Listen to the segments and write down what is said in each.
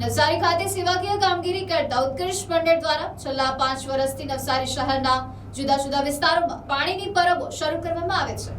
નવસારી ખાતે સેવાકીય કામગીરી કરતા ઉત્કર્ષ મંડળ દ્વારા છેલ્લા પાંચ વર્ષથી નવસારી શહેરના જુદા જુદા વિસ્તારોમાં પાણીની પરબો શરૂ કરવામાં આવે છે.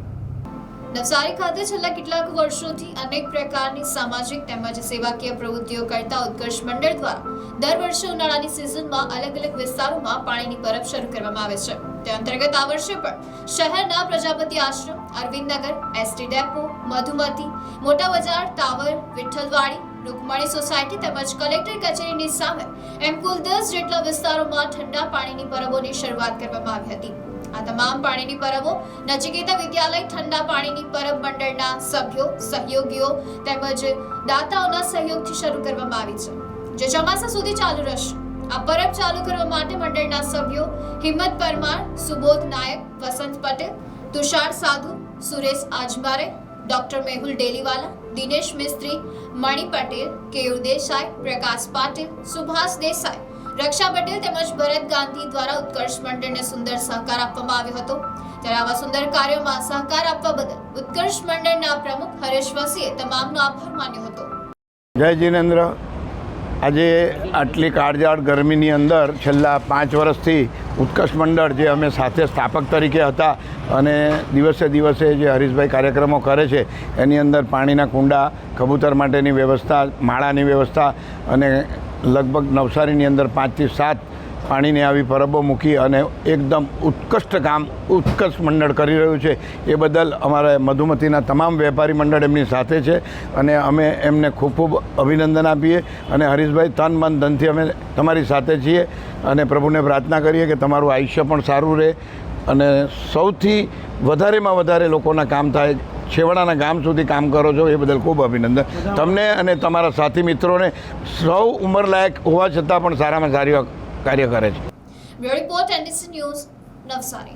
નવસારી ખાતે છેલ્લા કેટલાક વર્ષોથી અનેક પ્રકારની સામાજિક તેમજ સેવાકીય પ્રવૃત્તિઓ કરતા ઉત્કર્ષ મંડળ દ્વારા દર વર્ષે ઉનાળાની સિઝનમાં અલગ અલગ વિસ્તારોમાં પાણીની પરબ શરૂ કરવામાં આવે છે. તે અંતર્ગત આ વર્ષે પણ શહેરના Prajapati Ashram Arvindnagar ST depot, Madhumati, Mota Bazar, tower, Vitthalwadi Rukmani society તેમજ કલેક્ટર કચેરીની સામે એમ કુલ દસ જેટલા વિસ્તારોમાં ઠંડા પાણીની પરબોની શરૂઆત કરવામાં આવી હતી. આ તમામ પાણીની પરબો નચિકેતા વિદ્યાલય ઠંડા પાણીની પરબ મંડળના સભ્યો, સહયોગીઓ તેમજ દાતાઓના સહયોગથી શરૂ કરવામાં આવી છે. જે ચોમાસા સુધી ચાલુ રહેશે. આ પરબ ચાલુ કરવા માટે મંડળના સભ્યો હિંમત પરમાર, સુબોધ નાયક, વસંત પટેલ, તુષાર સાધુ, સુરેશ આજમારે ડોક્ટર મેહુલ ડેલીવાલા દિનેશ મિસ્ત્રી મણિ પટેલ કેયુર દેસાઈ પ્રકાશ પાટીલ સુભાષ દેસાઈ રક્ષા પટેલ તેમજ ભરત ગાંધી દ્વારા ઉત્કર્ષ મંડળને સુંદર સહકાર આપવામાં આવ્યો હતો. ત્યારે આવા સુંદર કાર્યોમાં સહકાર આપવા બદલ ઉત્કર્ષ મંડળના પ્રમુખ હરેશ વસીએ તમામનો આભાર માન્યો હતો. જય જીનેન્દ્ર. આજે આટલી કાળજાળ ગરમીની અંદર છેલ્લા પાંચ વર્ષથી ઉત્કર્ષ મંડળ જે અમે સાથે સ્થાપક તરીકે હતા અને દિવસે દિવસે જે હરીશભાઈ કાર્યક્રમો કરે છે, એની અંદર પાણીના કુંડા, કબૂતર માટેની વ્યવસ્થા, માળાની વ્યવસ્થા અને લગભગ નવસારીની અંદર પાંચથી સાત પાણીની આવી પરબો મૂકી અને એકદમ ઉત્કૃષ્ટ કામ ઉત્કર્ષ મંડળ કરી રહ્યું છે. એ બદલ અમારા મધુમતીના તમામ વેપારી મંડળ એમની સાથે છે અને અમે એમને ખૂબ ખૂબ અભિનંદન આપીએ અને હરીશભાઈ, તન મન ધનથી અમે તમારી સાથે છીએ અને પ્રભુને પ્રાર્થના કરીએ કે તમારું આયુષ્ય પણ સારું રહે અને સૌથી વધારેમાં વધારે લોકોના કામ થાય, છેવાડાના ગામ સુધી કામ કરો છો, એ બદલ ખૂબ અભિનંદન. તમને અને તમારા સાથી મિત્રોને સૌ ઉંમરલાયક હોવા છતાં પણ સારામાં સારી કાર્ય કરે છે. Bureau report NDC news Navsari.